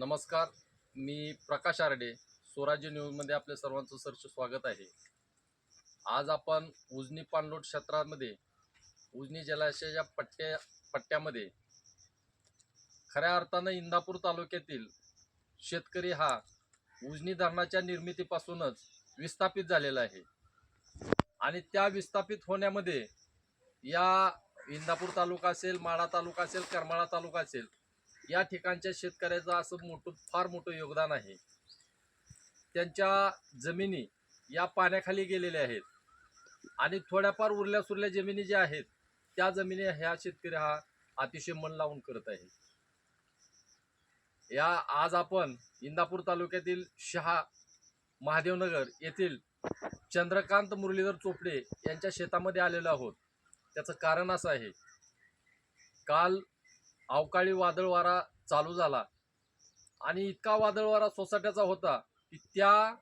नमस्कार मी प्रकाश आरडे स्वराज्य न्यूजमध्ये आपल्या सर्वांचं सरचं स्वागत आहे. आज आपण उजनी पाणलोट क्षेत्रामध्ये उजनी जलाशयाच्या पट्ट्या पट्ट्यामध्ये खऱ्या अर्थानं इंदापूर तालुक्यातील शेतकरी हा उजनी धरणाच्या निर्मितीपासूनच विस्थापित झालेला आहे. आणि त्या विस्थापित होण्यामध्ये या इंदापूर तालुका असेल माढा तालुका असेल करमाळा तालुका असेल या ठिकाणच्या शेतकऱ्याचं असं मोठं फार मोठं योगदान आहे. त्यांच्या जमिनी या पाण्याखाली गेलेल्या आहेत. आणि थोड्याफार उरल्या सुरल्या जमिनी ज्या आहेत त्या जमिनी ह्या शेतकरी हा अतिशय मन लावून करत आहे. या आज आपण इंदापूर तालुक्यातील शहा महादेवनगर येथील चंद्रकांत मुरलीधर चोपडे यांच्या शेतामध्ये आलेलो आहोत. त्याचं कारण असं आहे काल अवकाळी वादळ वारा चालू झाला. आणि इतका वादळ वारा सोसाट्याचा होता की त्या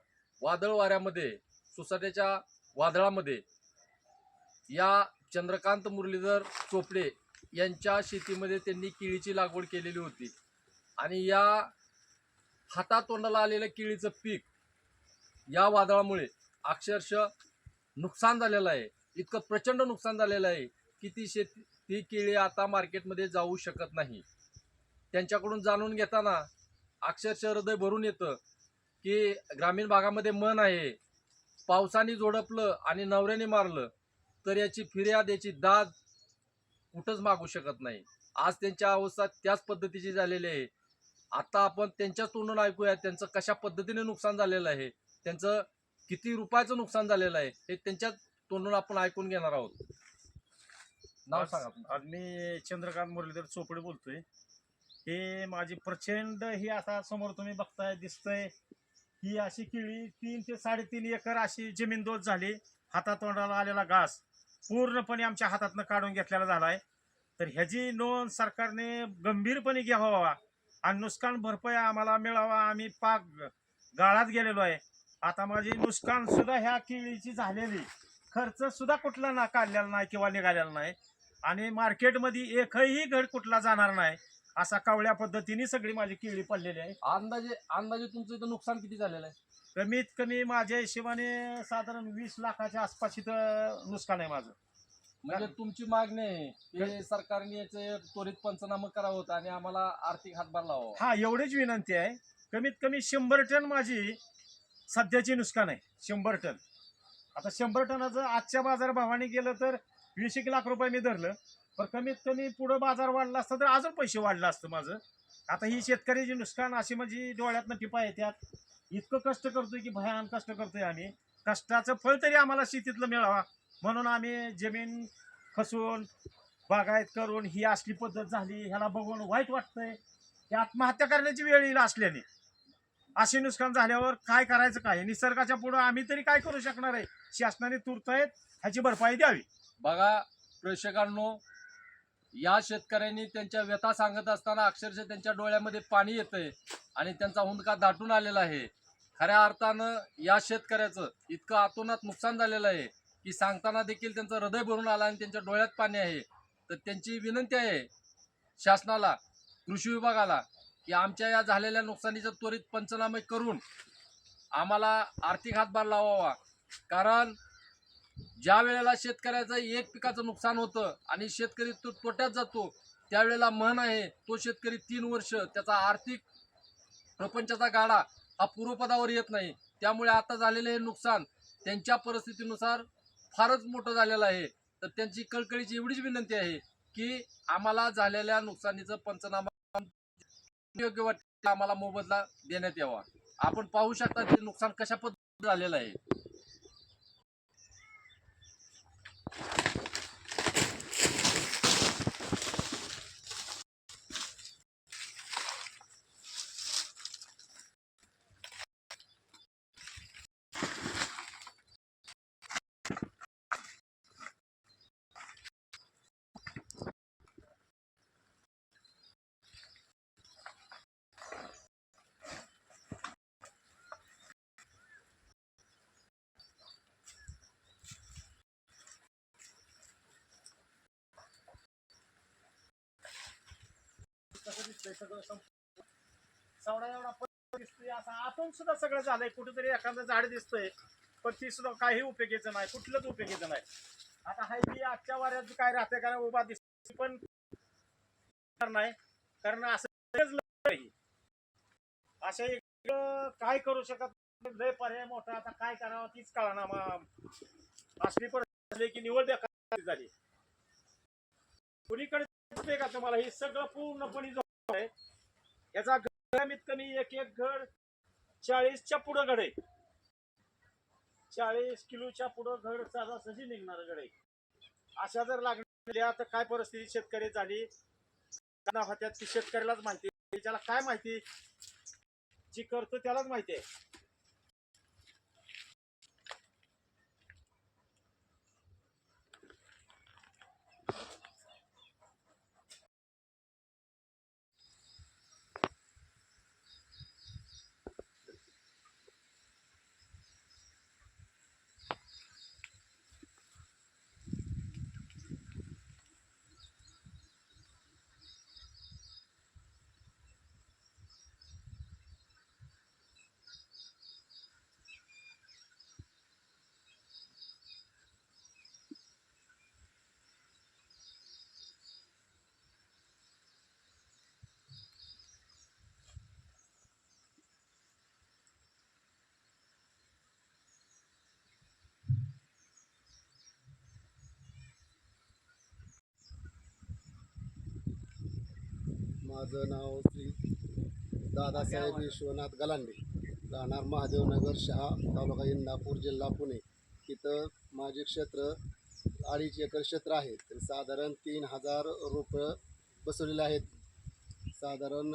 वादळ वाऱ्यामध्ये सोसाट्याच्या वादळामध्ये या चंद्रकांत मुरलीधर चोपडे यांच्या शेतीमध्ये त्यांनी केळीची लागवड केलेली होती. आणि या हातातोंडाला आलेलं केळीचं पीक या वादळामुळे अक्षरशः नुकसान झालेलं आहे. इतकं प्रचंड नुकसान झालेलं आहे की ती शेती ती केळी आता मार्केटमध्ये जाऊ शकत नाही. त्यांच्याकडून जाणून घेताना अक्षरशः हृदय भरून येतं की ग्रामीण भागामध्ये मन आहे. पावसाने झोडपलं आणि नवऱ्याने मारलं तर याची फिर्याद याची दाद कुठंच मागू शकत नाही. आज त्यांच्या अवस्था त्याच पद्धतीची झालेली आहे. आता आपण त्यांच्याच तोंडून ऐकूया त्यांचं कशा पद्धतीने नुकसान झालेलं आहे त्यांचं किती रुपयाचं नुकसान झालेलं आहे हे त्यांच्याच तोंडून आपण ऐकून घेणार आहोत. नाव सांगा. आज मी चंद्रकांत मुरलीधर चोपडे बोलतोय. हे माझी प्रचंड ही आता समोर तुम्ही बघताय दिसतंय. ही अशी केळी तीन ते साडेतीन एकर अशी जमीन दोष झाली. हातातोंडाला आलेला घास पूर्णपणे आमच्या हातातनं काढून घेतलेला झालाय. तर ह्याची नोंद सरकारने गंभीरपणे घ्यावा आणि नुकसान भरपाई आम्हाला मिळावा आम्ही पाक गाळात गेलेलो आहे. आता माझी नुकसान सुद्धा ह्या केळीची झालेली. खर्च सुद्धा कुठला ना काढलेला नाही किंवा निघालेला नाही. आणि मार्केटमध्ये एकही घड कुठला जाणार नाही असा कावळ्या पद्धतीने सगळी माझी केळी पडलेली आहे. अंदाजे अंदाजे तुमचं इथं नुकसान किती झालेलं आहे? कमीत कमी माझ्या हिशोबाने साधारण वीस लाखाच्या आसपास इथं नुकसान आहे माझं. म्हणजे तुमची मागणी आहे की सरकारने याचे त्वरित पंचनामा करावं होतं आणि आम्हाला आर्थिक हातभार लावावा. हा एवढीच विनंती आहे. कमीत कमी शंभर टन माझी सध्याची नुकसान आहे शंभर टन. आता शंभर टनाचं आजच्या बाजार भावाने गेलं तर वीस एक लाख रुपये मी धरलं. पण कमीत कमी पुढं बाजार वाढला असता तर अजून पैसे वाढलं असतं माझं. आता ही शेतकऱ्याची नुकसान अशी म्हणजे डोळ्यातनं टिपा येतात इतकं कष्ट करतोय की भयान कष्ट करतोय आम्ही. कष्टाचं फळ तरी आम्हाला शेतीतलं मिळावा. म्हणून आम्ही जमीन खसून बागायत करून ही असली पद्धत झाली ह्याला बघून वाईट वाटतंय. की आत्महत्या करण्याची वेळ येईल असल्याने. असे नुकसान झाल्यावर काय करायचं काय? निसर्गाच्या पुढं आम्ही तरी काय करू शकणार आहे? शासनाने तुर्तायत ह्याची भरपाई द्यावी. बघा प्रेक्षकांनो या शेतकऱ्यांनी त्यांच्या व्यथा सांगत असताना अक्षरशः त्यांच्या डोळ्यामध्ये पाणी येतंय आणि त्यांचा हुंदका दाटून आलेला आहे. खऱ्या अर्थानं या शेतकऱ्याचं इतकं आतोनात नुकसान झालेलं आहे की सांगताना देखील त्यांचं हृदय भरून आलं आणि त्यांच्या डोळ्यात पाणी आहे. तर त्यांची विनंती आहे शासनाला कृषी विभागाला की आमच्या या झालेल्या नुकसानीचं त्वरित पंचनामे करून आम्हाला आर्थिक हातभार लावावा. कारण ज्या वेळेला शेतकऱ्याचं एक पिकाचं नुकसान होतं आणि शेतकरी तो तोट्यात जातो त्यावेळेला म्हण आहे तो शेतकरी तीन वर्ष त्याचा आर्थिक प्रपंचाचा गाडा हा पूर्वपदावर येत नाही. त्यामुळे आता झालेले हे नुकसान त्यांच्या परिस्थितीनुसार फारच मोठं झालेलं आहे. तर त्यांची कळकळीची एवढीच विनंती आहे की आम्हाला झालेल्या नुकसानीचं पंचनामा योग्य वाटते आम्हाला मोबदला देण्यात यावा. आपण पाहू शकता ते नुकसान कशा पद्धतीने झालेलं आहे. दिसतंय सगळं संपूर्ण. सावडा एवढा पत्रा दिसतोय. असा आतून सुद्धा सगळं झालंय. कुठेतरी एखादं झाड दिसतंय. पण ती सुद्धा काही उपयोगीचं नाही. कुठलंच उपयोगीचं नाही. आता हाय ती आजच्या वाऱ्यात काय राहते कारण उभा दिसते पण नाही. कारण असं लय. आहे. अशा एक काय करू शकत नाही. लय पर्याय मोठा. आता काय करावं तीच कळना मग असली परिस्थिती झाली की निवड बेकार झाली. कुणीकडे दिसतंय का तुम्हाला? हे सगळं पूर्णपणे याचा कमीत कमी एक एक घड चाळीसच्या पुढं घड. आहे चाळीस किलोच्या पुढं घड सजी निघणार घड. आहे अशा जर लागल्या तर काय परिस्थिती शेतकरी झाली? त्यांना होत्यात ती शेतकऱ्यालाच माहिती. त्याला काय माहिती? जी करतो त्यालाच माहिती आहे. माझं नाव श्री दादासाहेब विश्वनाथ गलांडे. राहणार महादेवनगर शहा तालुका इंदापूर जिल्हा पुणे. इथं माझे क्षेत्र अडीच एकर क्षेत्र आहे. तर साधारण तीन हजार रोपं बसवलेले आहेत. साधारण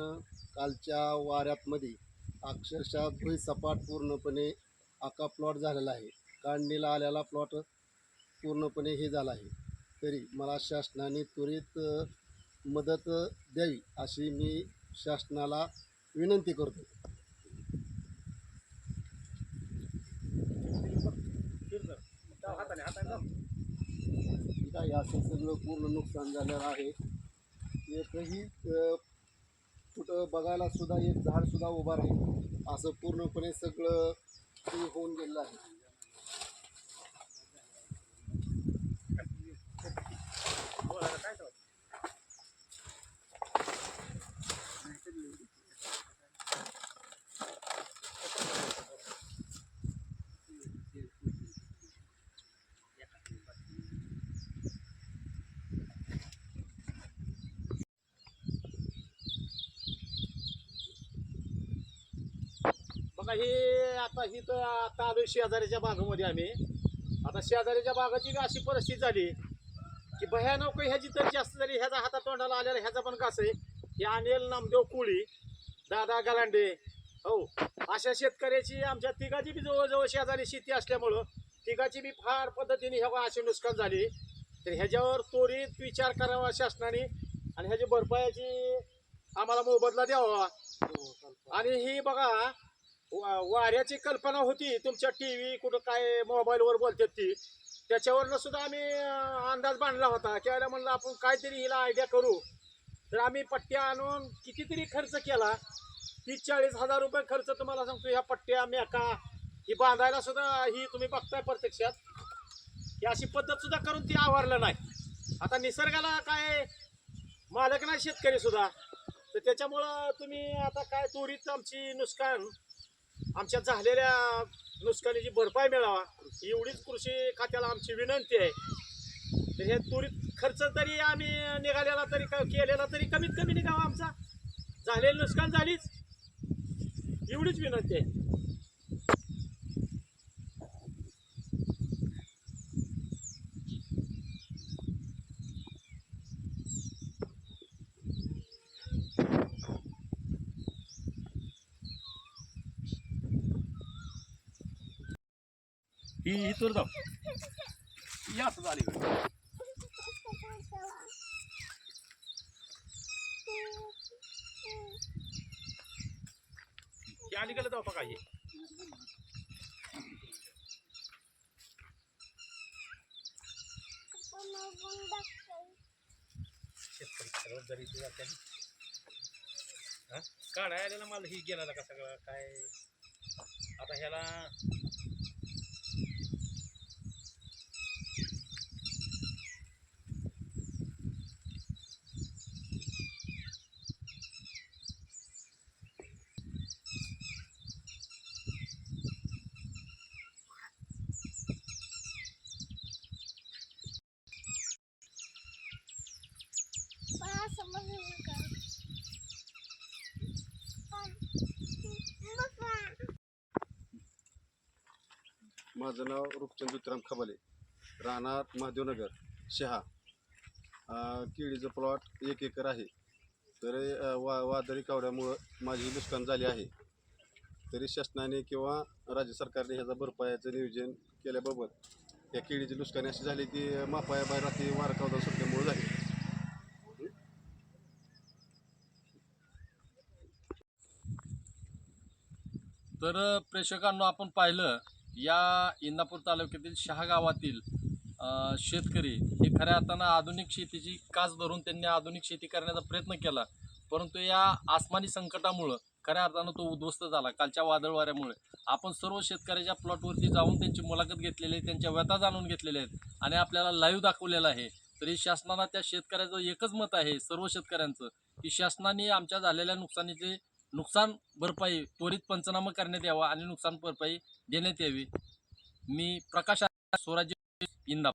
कालच्या वाऱ्यातमध्ये अक्षरशः भुईसपाट पूर्णपणे आका प्लॉट झालेला आहे. काढणीला आलेला प्लॉट पूर्णपणे हे झाला आहे. तरी मला शासनाने त्वरित मदत द्यावी अशी मी शासनाला विनंती करतो. या असं सगळं पूर्ण नुकसान झालेलं आहे. एकही कुठं बघायला सुद्धा एक झाड सुद्धा उभा राहील. असं पूर्णपणे सगळं होऊन गेलेलं आहे. बघा हे आता ही तर आता आलो शेजाऱ्याच्या बागामध्ये आम्ही. आता शेजाऱ्याच्या बागाची बी अशी परिस्थिती झाली की भयानक ह्याची तर जास्त झाली ह्याचा हातात तोंडाला आलेला ह्याचा पण कसं आहे. हे अनिल नामदेव कोळी दादा गलांडे हो. अशा शेतकऱ्याची आमच्या तिघाची बी जवळजवळ शेजारी शेती असल्यामुळं तिघाची बी फार पद्धतीने ह्या अशी नुकसान झाली. तर ह्याच्यावर त्वरित विचार करावा शासनाने आणि ह्याची भरपायाची आम्हाला मोबदला द्यावा. आणि ही बघा वा- वाऱ्याची कल्पना होती. तुमच्या टी व्ही कुठं काय मोबाईलवर बोलतात ती. त्याच्यावरनं सुद्धा आम्ही अंदाज बांधला होता. त्यावेळेला म्हणलं आपण काहीतरी हिला आयडिया करू. तर आम्ही पट्ट्या आणून कितीतरी खर्च केला. तीस चाळीस हजार रुपये खर्च तुम्हाला सांगतो. ह्या पट्ट्या मेका ही बांधायला सुद्धा ही तुम्ही बघताय प्रत्यक्षात. ही अशी पद्धत सुद्धा करून ती आवरलं नाही. आता निसर्गाला काय मालक नाही शेतकरी सुद्धा. तर त्याच्यामुळं तुम्ही आता काय त्वरित आमची नुकसान आमच्या झालेल्या नुकसानीची भरपाई मिळावा एवढीच कृषी खात्याला आमची विनंती आहे. तर हे त्वरित खर्च तरी आम्ही निघालेला तरी केलेला तरी कमीत कमी निघावा आमचा. झालेलं नुकसान झालीच. एवढीच विनंती आहे. ही ही जाऊ. या असं झाली ही अलीकडे जाऊ बघा हे. शेतकरी जरी जाते काढायला मला ही गेला का सगळं? काय? आता ह्याला मला समजलं का पप्पा माझं नाव रूपचंद ज्योतिराम खबाले. राहणार महादेवनगर शहा. केळीचं प्लॉट एक एकर आहे. तर वा वादळी कावड्यामुळं माझी नुकसान झाली आहे. तरी शासनाने किंवा राज्य सरकारने ह्याचा भरपायाचं नियोजन केल्याबाबत या केळीची नुकसानी अशी झाली की मापायाबाहेर रात्री वारा कावदा सुटल्यामुळे झाली. तर प्रेक्षकांनो आपण पाहिलं या इंदापूर तालुक्यातील शहागावातील शेतकरी हे खऱ्या अर्थानं आधुनिक शेतीची कास धरून त्यांनी आधुनिक शेती करण्याचा प्रयत्न केला. परंतु या आसमानी संकटामुळं खऱ्या अर्थानं तो उद्ध्वस्त झाला कालच्या वादळ वाऱ्यामुळे आपण सर्व शेतकऱ्याच्या प्लॉटवरती जाऊन त्यांची मुलाखत घेतलेली आहे त्यांच्या व्यथा जाणून घेतलेल्या आहेत आणि आपल्याला लाईव्ह दाखवलेला आहे. तरी शासनाला त्या शेतकऱ्याचं एकच मत आहे सर्व शेतकऱ्यांचं की शासनाने आमच्या झालेल्या नुकसानीचे नुकसान भरपाई त्वरित पंचनामा करण्यात यावा आणि नुकसान भरपाई देण्यात यावी. मी प्रकाश स्वराज्य इंदा